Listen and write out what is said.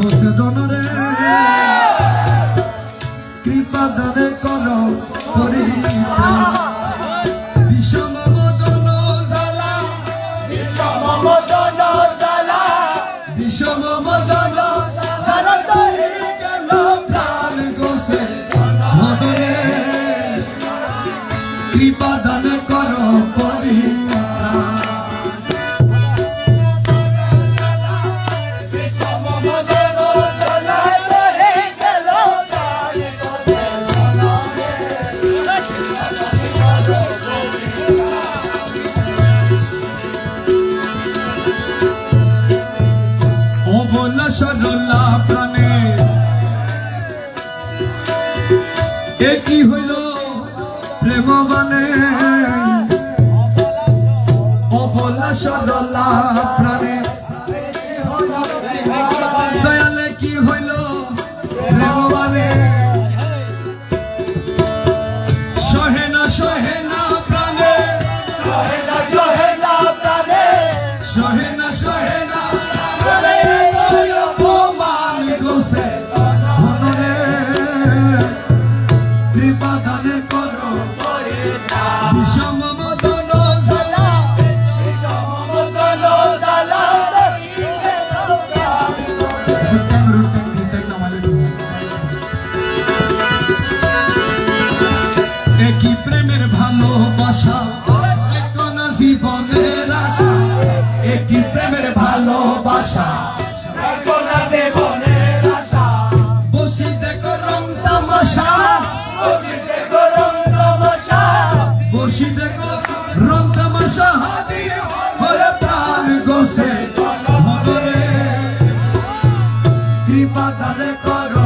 বসে দনরে কৃপা দানে কর পরিত্রাণ বিষম মদন জ্বালা বিষম মদন এ কি হইল প্রেম মানে অবলা সরলা প্রাণে। দয়ালে কি হইল ভালোবাসা জীবনের আশা একই প্রেমের ভালোবাসা? বসি দেখো রং তামাশা। বসি দেখো রং তামাশা। হাদি হরে প্রাণ গোসে কৃপা দানে কর।